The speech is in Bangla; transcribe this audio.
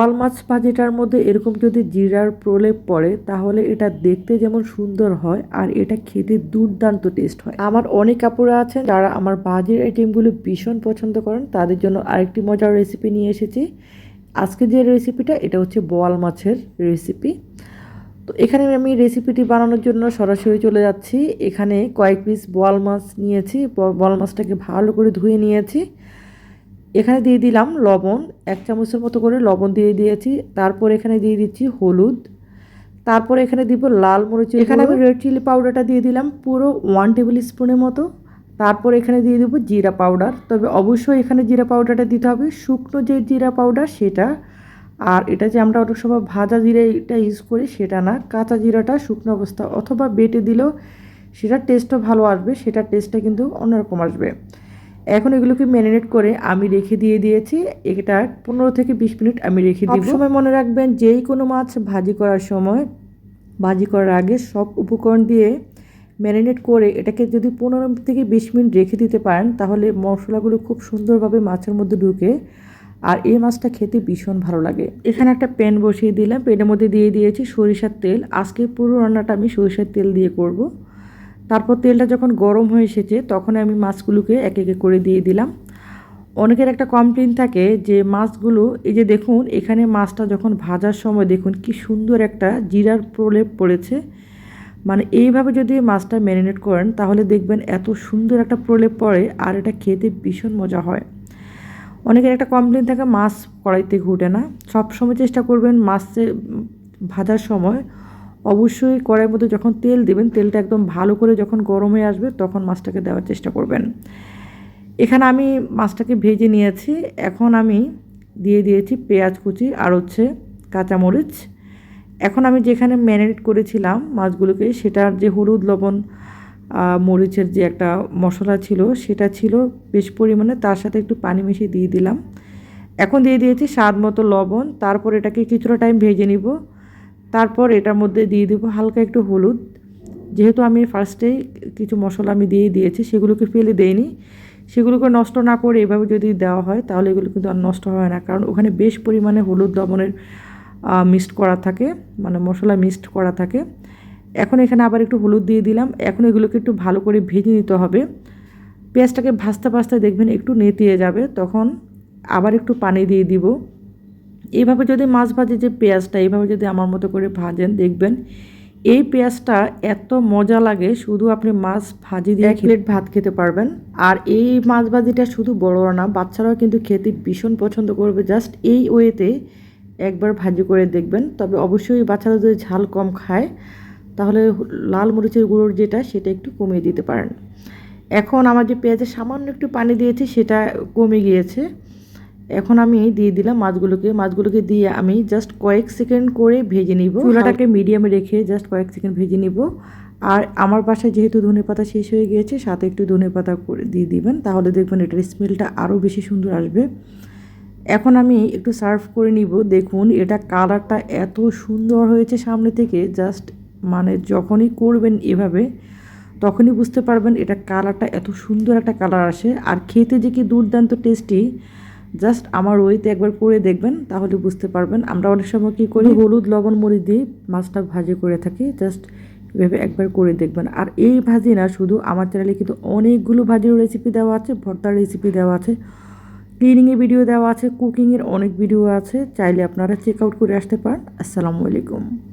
বোয়াল মাছ ভাজিটার মধ্যে এরকম যদি জিরার প্রলেপ পড়ে, তাহলে এটা দেখতে যেমন সুন্দর হয় আর এটা খেতে দুর্দান্ত টেস্ট হয়। আমার অনেক কাপড় আছেন যারা আমার ভাজির আইটেমগুলো ভীষণ পছন্দ করেন, তাদের জন্য আরেকটি মজার রেসিপি নিয়ে এসেছি। আজকে যে রেসিপিটা এটা হচ্ছে বোয়াল মাছের রেসিপি তো এখানে আমি রেসিপিটি বানানোর জন্য সরাসরি চলে যাচ্ছি। এখানে কয়েক পিস বোয়াল মাছ নিয়েছি। বোয়াল মাছটাকে ভালো করে ধুয়ে নিয়েছি। এখানে দিয়ে দিলাম লবণ, এক চামচের মতো করে লবণ দিয়ে দিয়েছি। তারপর এখানে দিয়ে দিচ্ছি হলুদ। তারপর এখানে দিব লাল মরিচ এখানে আমি রেড চিলি পাউডারটা দিয়ে দিলাম পুরো ওয়ান টেবিল স্পুনের মতো। তারপর এখানে দিয়ে দেবো জিরা পাউডার তবে অবশ্যই এখানে জিরা পাউডারটা দিতে হবে। শুকনো যে জিরা পাউডার সেটা, আর এটা যে আমরা অনেক সময় ভাজা জিরা এটা ইউজ করি সেটা না। কাঁচা জিরাটা শুকনো অবস্থা অথবা বেটে দিলেও সেটার টেস্টও ভালো আসবে। সেটার টেস্টটা কিন্তু অন্যরকম আসবে। এখন এগুলোকে ম্যারিনেট করে আমি রেখে দিয়ে দিয়েছি। এটা পনেরো থেকে বিশ মিনিট আমি রেখে দিব। সময় মনে রাখবেন যেই কোনো মাছ ভাজি করার সময় ভাজি করার আগে সব উপকরণ দিয়ে ম্যারিনেট করে এটাকে যদি পনেরো থেকে বিশ মিনিট রেখে দিতে পারেন তাহলে মশলাগুলো খুব সুন্দরভাবে মাছের মধ্যে ঢুকে আর এই মাছটা খেতে ভীষণ ভালো লাগে। এখানে একটা প্যান বসিয়ে দিলাম। প্যানের মধ্যে দিয়ে দিয়েছি সরিষার তেল। আজকে পুরো রান্নাটা আমি সরিষার তেল দিয়ে করব। তারপর তেলটা যখন গরম হয়ে এসেছে, তখন আমি মাছগুলোকে এক একে করে দিয়ে দিলাম। অনেকের একটা কমপ্লেন থাকে যে মাছগুলো, এই যে দেখুন, এখানে মাছটা যখন ভাজার সময় দেখুন কি সুন্দর একটা জিরার প্রলেপ পড়েছে। মানে এইভাবে যদি মাছটা ম্যারিনেট করেন, তাহলে দেখবেন এত সুন্দর একটা প্রলেপ পড়ে আর এটা খেতে ভীষণ মজা হয়। অনেকের একটা কমপ্লেন থাকে, মাছ কড়াইতে ঘুটে না। সবসময় চেষ্টা করবেন মাছে ভাজার সময় অবশ্যই কড়াইয়ের মধ্যে যখন তেল দেবেন, তেলটা একদম ভালো করে যখন গরম হয়ে আসবে, তখন মাছটাকে দেওয়ার চেষ্টা করবেন। এখানে আমি মাছটাকে ভেজে নিয়েছি। এখন আমি দিয়ে দিয়েছি পেঁয়াজ কুচি আর হচ্ছে কাঁচামরিচ। এখন আমি যেখানে ম্যারিনেট করেছিলাম মাছগুলোকে সেটার যে হলুদ লবণ মরিচের যে একটা মশলা ছিল, সেটা ছিল বেশ পরিমাণে, তার সাথে একটু পানি মিশিয়ে দিয়ে দিলাম। এখন দিয়ে দিয়েছি স্বাদ মতো লবণ, তারপর এটাকে কিছুটা টাইম ভেজে নিব। তারপর এটার মধ্যে দিয়ে দেবো হালকা একটু হলুদ। যেহেতু আমি ফার্স্টেই কিছু মশলা আমি দিয়ে দিয়েছি, সেগুলোকে ফেলে দেইনি। সেগুলোকে নষ্ট না করে এভাবে যদি দেওয়া হয়, তাহলে এগুলো কিন্তু আর নষ্ট হয় না। কারণ ওখানে বেশ পরিমাণে হলুদ লবণের মিক্সড করা থাকে মানে মশলা মিক্সড করা থাকে। এখন এখানে আবার একটু হলুদ দিয়ে দিলাম। এখন এগুলোকে একটু ভালো করে ভেজে নিতে হবে। পেঁয়াজটাকে ভাজতে ভাজতে দেখবেন একটু নেতিয়ে যাবে। তখন আবার একটু পানি দিয়ে দিব। এইভাবে যদি মাছ ভাজে যে পেঁয়াজটা এইভাবে যদি আমার মতো করে ভাজেন দেখবেন এই পেঁয়াজটা এত মজা লাগে শুধু আপনি মাছ ভাজি দিয়ে এক প্লেট ভাত খেতে পারবেন। আর এই মাছ ভাজিটা শুধু বড়রা না বাচ্চারাও কিন্তু খেতে ভীষণ পছন্দ করবে। জাস্ট এই ওয়েতে একবার ভাজি করে দেখবেন। তবে অবশ্যই বাচ্চারা যদি ঝাল কম খায় তাহলে লাল মরিচের গুঁড়োর যেটা সেটা একটু কমিয়ে দিতে পারেন। এখন আমার যে পেঁয়াজে সামান্য একটু পানি দিয়েছি সেটা কমে গিয়েছে। এখন আমি দিয়ে দিলাম মাছগুলোকে। মাছগুলোকে দিয়ে আমি জাস্ট কয়েক সেকেন্ড করে ভেজে নিব। চুলাটাকে মিডিয়ামে রেখে জাস্ট কয়েক সেকেন্ড ভেজে নিব। আর আমার বাসায় যেহেতু ধনে পাতা শেষ হয়ে গিয়েছে সাথে একটু ধনে পাতা করে দিয়ে দিবেন। তাহলে দেখবেন এটার স্মেলটা আরও বেশি সুন্দর আসবে। এখন আমি একটু সার্ভ করে নিব। দেখুন এটা কালারটা এত সুন্দর হয়েছে সামনে থেকে। জাস্ট মানে যখনই করবেন এভাবে তখনই বুঝতে পারবেন এটা কালারটা এত সুন্দর একটা কালার আসে। আর খেতে যে কি দুর্দান্ত টেস্টি জাস্ট আমার ওইতে একবার করে দেখবেন, তাহলে বুঝতে পারবেন। আমরা অনেক সময় কী করি, হলুদ, লবণ, মরিচ দিয়ে মাছটা ভাজি করে থাকি, জাস্ট এভাবে একবার করে দেখবেন। আর এই ভাজি না, শুধু আমার চ্যানেলে কিন্তু অনেকগুলো ভাজির রেসিপি দেওয়া আছে, ভর্তার রেসিপি দেওয়া আছে ক্লিনিংয়ের ভিডিও দেওয়া আছে কুকিংয়ের অনেক ভিডিও আছে, চাইলে আপনারা চেক আউট করে আসতে পারেন। আসসালামু আলাইকুম।